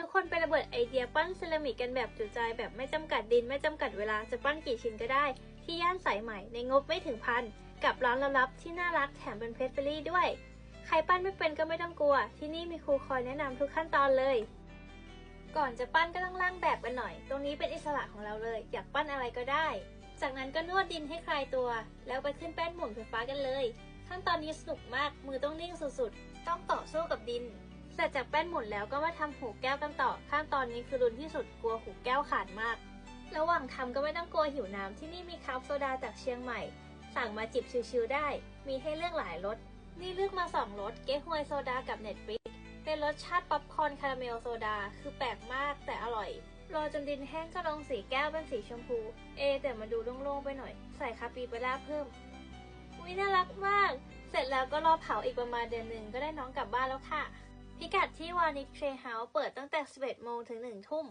ทุกคนไประเบิดไอเดียปั้นเซรามิกกันแบบจุใจแบบไม่จำกัดดินไม่จำกัดเวลาจะปั้นกี่ชิ้นก็ได้ ที่ย่านสายใหม่ในงบไม่ถึงพัน กับร้านลับๆที่น่ารักแถมเป็นเพชรเฟรลี่ด้วย ใครปั้นไม่เป็นก็ไม่ต้องกลัว ที่นี่มีครูคอยแนะนำทุกขั้นตอนเลย ก่อนจะปั้นก็ต้องล่างแบบกันหน่อย ตรงนี้เป็นอิสระของเราเลย อยากปั้นอะไรก็ได้ จากนั้นก็นวดดินให้คลายตัว แล้วไปขึ้นแป้นหมุนไฟฟ้ากันเลย ขั้นตอนนี้สนุกมากมือต้องนิ่งสุดๆต้องต่อสู้กับดิน เสร็จจากแป้นหมุนแล้วก็มาทำหูแก้วกันต่อ ขั้นตอนนี้คือรุนที่สุดกลัวหูแก้วขาดมาก ระหว่างทำก็ไม่ต้องกลัวหิวน้ำที่นี่มีคัพโซดาจากเชียงใหม่ สั่งมาจิบชิลๆได้ มีให้เลือกหลายรส นี่เลือกมาสองรสเก๊ฮวยโซดากับเน็ตฟิกเป็นรสชาติป๊อปคอร์นคาราเมลโซดา คือแปลกมากแต่อร่อย รอจนดินแห้งก็ลงสีแก้วเป็นสีชมพู เอ แต่มาดูโล่งๆไปหน่อย ใส่คาปีไปล่าเพิ่มอุ้ยน่ารักมาก เสร็จแล้วก็รอเผาอีกประมาณเดือนหนึ่งก็ได้น้องกลับบ้านแล้วค่ะ พิกัดที่วานิชเทรเฮาส์เปิดตั้งแต่ 11 โมงถึง 1 ทุ่ม